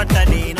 పడ్డ